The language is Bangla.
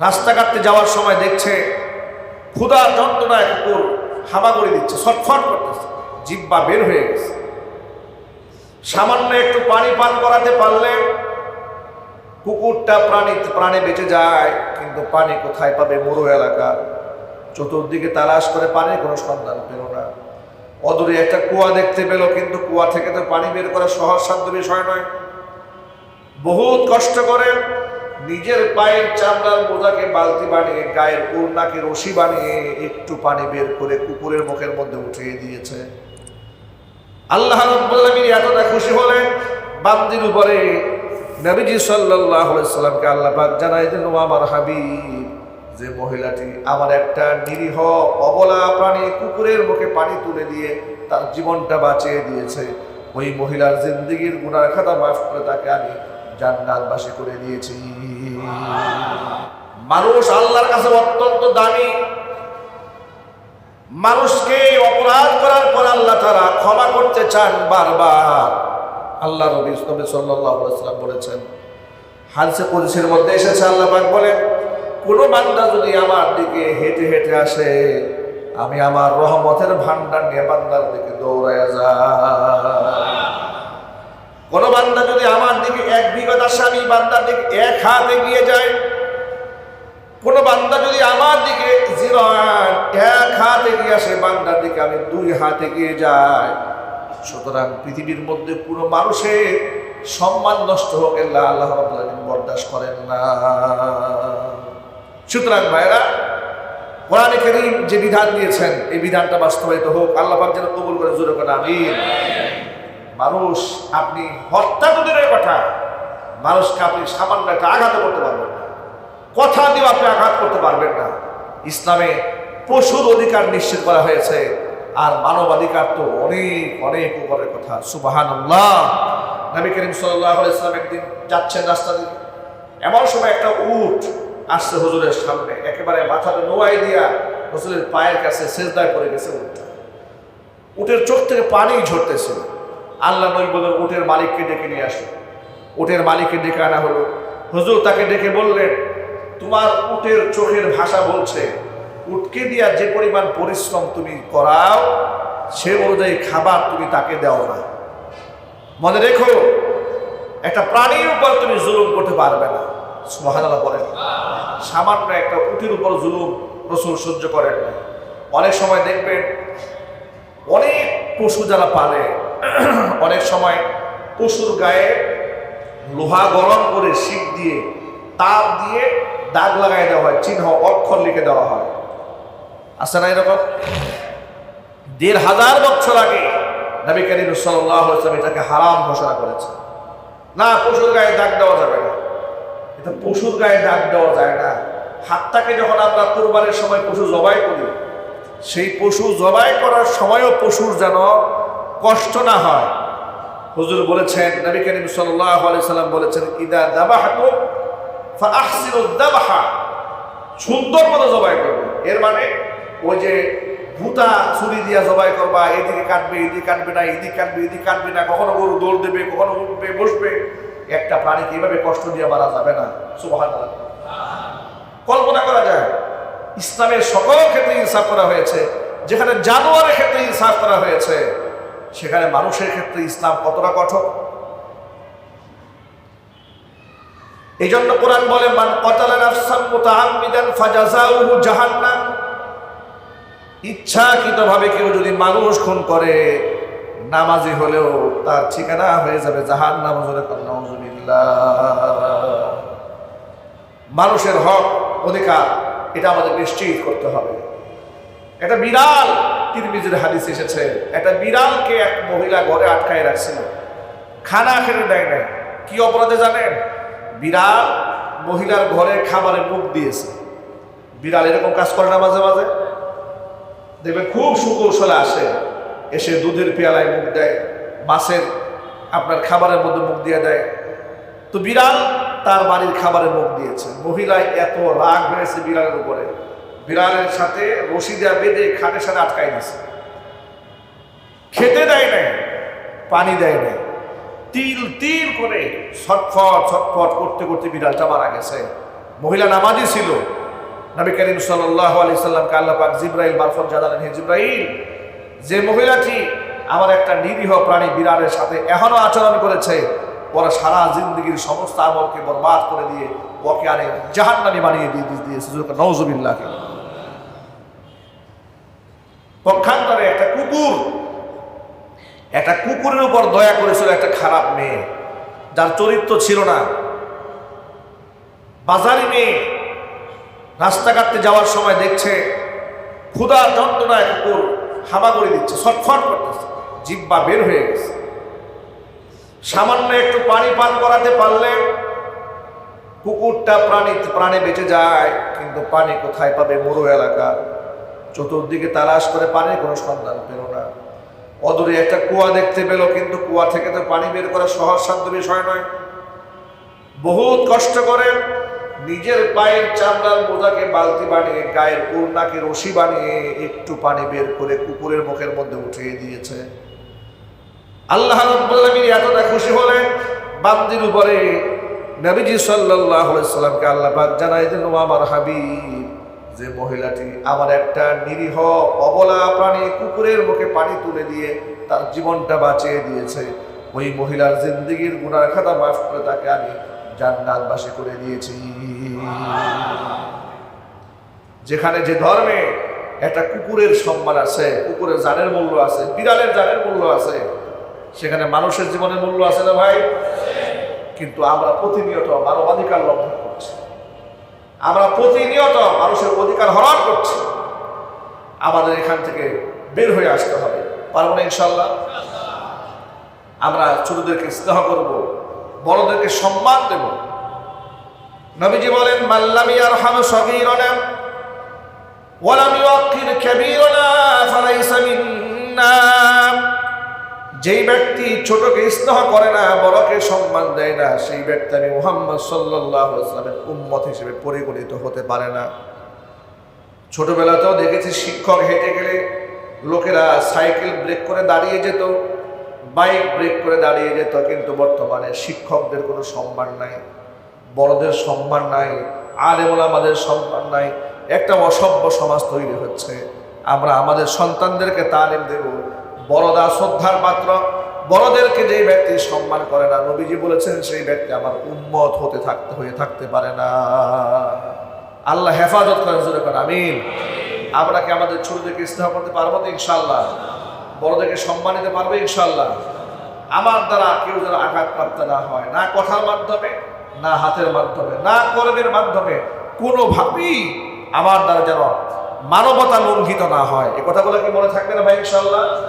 রাস্তাঘাটে যাওয়ার সময় দেখছে ক্ষুধা যন্ত্রণায় কুকুর হামাগুড়ি দিচ্ছে, ছটফট করতেছে, জিব্বা বের হয়ে গেছে। সামান্য একটু পানি পান করাতে পারলে কুকুরটা প্রাণী, প্রাণে বেঁচে যায়, কিন্তু পানি কোথায় পাবে মরু এলাকা? চতুর্দিকে তালাশ করে পানির কোনো সন্ধান পেল না। অদূরে একটা কুয়া দেখতে পেল, কিন্তু কুয়া থেকে তো পানি বের করা সহজ সাধ্য বিষয় নয়। বহুত কষ্ট করে নিজের পায়ের চামড়ার মোজাকে বালতি বানিয়ে, গায়ের উড়নাকে রশি বানিয়ে একটু পানি বের করে কুকুরের মুখের মধ্যে উঠিয়ে দিয়েছে। আল্লাহ রাব্বুল আলামিন এতটা খুশি হলেন, বান্দির উপরে নবীজি আলাইহি সাল্লামকে আল্লাহ পাক জানাই দিলেন, ও আমার হাবিব, যে মহিলাটি আমার একটা নিরীহ, অবলা প্রাণী কুকুরের মুখে পানি তুলে দিয়ে তার জীবনটা বাঁচিয়ে দিয়েছে। ওই মহিলার জিন্দগির গুনার খাতা মাফ করে তাকে আমি জান্নাতবাসী করে দিয়েছি। মানুষ আল্লাহর কাছে অত্যন্ত দামি। মানুষকে অপরাধ করার পর আল্লাহ তারা ক্ষমা করতে চান বারবার। আল্লাহ সাল্লাল্লাহু আলাইহি সাল্লাম বলেছেন, হাদিসে কুদসির মধ্যে এসেছে আল্লাহ পাক বলেন, কোন বান্দা যদি আমার দিকে হেঁটে হেঁটে আসে, আমি আমার রহমতের ভান্ডার নিয়ে বান্দার দিকে দৌড়ায় যায় কোন বান্দা যদি আমার দিকে এক বিগত আসে আমি বান্দার দিকে এক হাত এগিয়ে যায়, কোন বান্দা যদি আমার দিকে জিরো এক হাত এগিয়ে আসে, বান্দার দিকে আমি দুই হাত এগিয়ে যাই। সুতরাং পৃথিবীর মধ্যে পুরো মানুষের সম্মান নষ্ট হোক আল্লাহ আল্লাহ বরদাস্ত করেন না। সুতরাং ভাইরা কোরআনে করিম যে বিধান দিয়েছেন, এই বিধানটা বাস্তবায়িত হোক। আল্লাহ যেন কবুল করে, জোরে করে আমিন। মানুষ আপনি হত্যা তো দূরের কথা, মানুষকে আপনি সামান্য একটা আঘাত করতে পারবেন না। কথা দিয়ে আপনি আঘাত করতে পারবেন না। ইসলামে পশুর অধিকার নিশ্চিত করা হয়েছে, আর মানবাধিকার তো অনেক অনেক উপরের কথা। সুবাহান নবী করিম সাল্লাহ ইসলাম একদিন যাচ্ছেন রাস্তা দিয়ে। এমন সময় একটা উট আসছে হুজুরের সামনে, একেবারে মাথাটা নোয়াই দিয়া হুজুরের পায়ের কাছে সেজদায় পড়ে গেছে উটটা। উটের চোখ থেকে পানি ঝরতেছিল। আল্লাহ নই বললেন উটের মালিককে ডেকে নিয়ে আসো। উটের মালিককে ডেকে আনা হলো। হুজুর তাকে ডেকে বললেন, তোমার উটের চোখের ভাষা বলছে, উটকে দিয়া যে পরিমাণ পরিশ্রম তুমি করাও, সে অনুযায়ী খাবার তুমি তাকে দাও না। মনে রেখো, একটা প্রাণীর উপর তুমি জুলুম করতে পারবে না। সুবহানাল্লাহ বলেন। সামান্য একটা উটের উপর জুলুম রসুল সহ্য করেন অনেক সময় দেখবেন, অনেক পশু যারা পালে অনেক সময় পশুর গায়ে লোহা গরম করে শিক দিয়ে, তাপ দিয়ে দাগ লাগাই দেওয়া হয়, চিহ্ন, অক্ষর লিখে দেওয়া হয়। আছে না এরকম? দেড় হাজার বছর আগে নবী করিম সাল্লাহ এটাকে হারাম ঘোষণা করেছে না, পশুর গায়ে দাগ দেওয়া যাবে না। এটা পশুর গায়ে দাগ দেওয়া যায় না। হাতটাকে যখন আমরা কোরবানের সময় পশু জবাই করি, সেই পশু জবাই করার সময়ও পশুর যেন কষ্ট না হয়। হুজুর বলেছেন, নবী করিম সাল্লাহ সাল্লাম বলেছেন, ইদা দাবাহাতুম ফাহসিনুদ দাবাহা। সুন্দর মতো জবাই করবে। এর মানে ওই যে ভূতা ছুরি দিয়া জবাই করবা, এদিকে কাটবে এদিকে কাটবে না, এদিকে কাটবে এদিকে কাটবে না, কখনো গরু দৌড় দেবে, কখনো উঠবে, বসবে। একটা প্রাণীকে এভাবে কষ্ট দিয়ে মারা যাবে না? সুবাহ কল্পনা করা যায়, ইসলামের সকল ক্ষেত্রে ইনসাফ করা হয়েছে, যেখানে জানোয়ারের ক্ষেত্রে ইনসাফ করা হয়েছে। সেখানে মানুষের ক্ষেত্রে ইসলাম কতটা কঠোর? এই জন্য কোরআন বলে, মান কতালা নাফসান মুতাআম্মিদান ফাজাযাউহু জাহান্নাম। ইচ্ছাকৃতভাবে কেউ যদি মানুষ খুন করে, নামাজি হলেও তার ঠিকানা হয়ে যাবে নাউজুবিল্লাহ। মানুষের হক, অধিকার, এটা আমাদের নিশ্চিত করতে হবে। একটা বিড়াল তিরমিজের হাদিস এসেছে, একটা বিড়ালকে এক মহিলা ঘরে আটকায় রাখছিল। খানা খেতে দেয় নাই। কি অপরাধে জানেন? বিড়াল মহিলার ঘরে খাবারে মুখ দিয়েছে। বিড়াল এরকম কাজ করে না মাঝে মাঝে? দেখবেন খুব সুকৌশলে আসে, এসে দুধের পেয়ালায় মুখ দেয়, মাছের আপনার খাবারের মধ্যে মুখ দিয়ে দেয়। তো বিড়াল তার বাড়ির খাবারে মুখ দিয়েছে। মহিলায় এত রাগ হয়েছে বিড়ালের উপরে। বিড়ালের সাথে রশি দেওয়া বেঁধে খাটের সাথে আটকাই দিছে খেতে দেয় নাই, পানি দেয় নাই। তিল তিল করে ছটফট ছটফট করতে করতে বিড়ালটা মারা গেছে। মহিলা নামাজি ছিল। নবী করিম সাল্লাহ আলি সাল্লামকে আল্লাহ পাক জিব্রাইল মারফত জানালেন, হে জিব্রাইল, যে মহিলাটি আমার একটা নিরীহ প্রাণী বিড়ালের সাথে এখনও আচরণ করেছে, ওরা সারা জিন্দগির সমস্ত আমলকে বরবাদ করে দিয়ে ওকে আনে জাহান্নামি বানিয়ে দিয়ে দিয়ে দিয়েছে নওজবিল্লাহকে পক্ষান্তরে একটা কুকুর। একটা কুকুরের উপর দয়া করেছিল একটা খারাপ মেয়ে। যার চরিত্র ছিল না। বাজারি মেয়ে রাস্তাঘাটে যাওয়ার সময় দেখছে ক্ষুধা যন্ত্রণায় কুকুর হামাগুড়ি দিচ্ছে, ছটফট করতেছে, জিব্বা বের হয়ে গেছে। সামান্য একটু পানি পান করাতে পারলে কুকুরটা প্রাণী প্রাণে বেঁচে যায়, কিন্তু পানি কোথায় পাবে মরু এলাকা? চতুর্দিকে তালাশ করে পানির কোনো সন্ধান পেল না। অদূরে একটা কুয়া দেখতে পেল, কিন্তু কুয়া থেকে তো পানি বের করা সহজ সাধ্য বিষয় নয়। বহুত কষ্ট করে নিজের পায়ের চামড়ার বোঝাকে বালতি বানিয়ে, গায়ের উড়নাকে রশি বানিয়ে একটু পানি বের করে কুকুরের মুখের মধ্যে উঠিয়ে দিয়েছে। আল্লাহ এতটা খুশি হলেন, বান্দির উপরে নবীজি আলাইহি সাল্লামকে আল্লাহ জানাই দিলেন ও আমার হাবিব যে মহিলাটি আমার একটা নিরীহ অবলা প্রাণী কুকুরের মুখে পানি তুলে দিয়ে তার জীবনটা বাঁচিয়ে দিয়েছে, ওই মহিলার জিন্দগির গুণার খাতা মাফ করে তাকে আমি জান্নাতবাসী করে দিয়েছি। যেখানে যে ধর্মে একটা কুকুরের সম্মান আছে, কুকুরের জানের মূল্য আছে, বিড়ালের জানের মূল্য আছে, সেখানে মানুষের জীবনের মূল্য আছে না ভাই? কিন্তু আমরা প্রতিনিয়ত মানবাধিকার লঙ্ঘন করছি। আমরা প্রতিনিয়ত মানুষের অধিকার হরণ করছি। আমাদের এখান থেকে বের হয়ে আসতে হবে। পারব না ইনশাল্লাহ আমরা ছোটদেরকে স্নেহ করব, বড়দেরকে সম্মান দেব। নবীজি বলেন মাল্লামি আর হাম সগীরনা ওয়ালাম মিন্না যেই ব্যক্তি ছোটকে স্নেহ করে না, বড়কে সম্মান দেয় না, সেই ব্যক্তি আমি মোহাম্মদ সাল্লাহ ইসলামের উম্মত হিসেবে পরিগণিত হতে পারে না। ছোটবেলাতেও দেখেছি শিক্ষক হেঁটে গেলে লোকেরা সাইকেল ব্রেক করে দাঁড়িয়ে যেত, বাইক ব্রেক করে দাঁড়িয়ে যেত, কিন্তু বর্তমানে শিক্ষকদের কোনো সম্মান নাই, বড়দের সম্মান নাই, আলেমুল আমাদের সম্মান নাই, একটা অসভ্য সমাজ তৈরি হচ্ছে। আমরা আমাদের সন্তানদেরকে তালিম দেব বড়দা শ্রদ্ধার পাত্র। বড়দেরকে যেই ব্যক্তি সম্মান করে না, নবীজি বলেছেন সেই ব্যক্তি আমার উন্মত হতে থাকতে হয়ে থাকতে পারে না। আল্লাহ হেফাজত করেন, জোরে আমিন। আমরা কি আমাদের ছোটদেরকে স্নেহ করতে পারব তো ইনশাল্লাহ বড়দেরকে সম্মান দিতে পারবে ইনশাল্লাহ আমার দ্বারা কেউ যেন আঘাতপ্রাপ্ত না হয়, না কথার মাধ্যমে, না হাতের মাধ্যমে, না কর্মের মাধ্যমে, কোনোভাবেই আমার দ্বারা যেন মানবতা লঙ্ঘিত না হয়। এ কথাগুলো কি মনে থাকবে না ভাই ইনশাল্লাহ